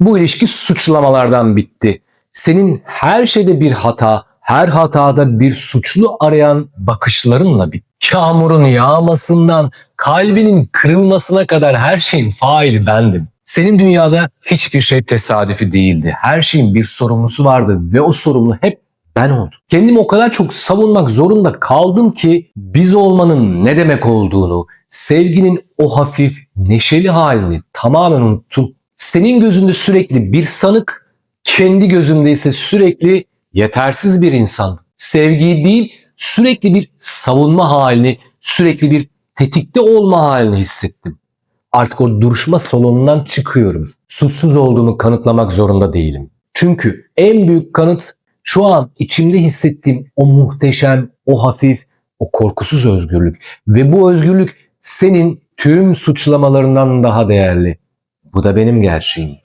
Bu ilişki suçlamalardan bitti. Senin her şeyde bir hata, her hatada bir suçlu arayan bakışlarınla bitti. Yağmurun yağmasından kalbinin kırılmasına kadar her şeyin faili bendim. Senin dünyada hiçbir şey tesadüfi değildi. Her şeyin bir sorumlusu vardı ve o sorumlu hep ben oldum. Kendimi o kadar çok savunmak zorunda kaldım ki biz olmanın ne demek olduğunu, sevginin o hafif, neşeli halini tamamen unuttum. Senin gözünde sürekli bir sanık, kendi gözümde ise sürekli yetersiz bir insan. Sevgiyi değil, sürekli bir savunma halini, sürekli bir tetikte olma halini hissettim. Artık o duruşma salonundan çıkıyorum. Suçsuz olduğumu kanıtlamak zorunda değilim. Çünkü en büyük kanıt şu an içimde hissettiğim o muhteşem, o hafif, o korkusuz özgürlük. Ve bu özgürlük senin tüm suçlamalarından daha değerli. Bu da benim gerçeğim.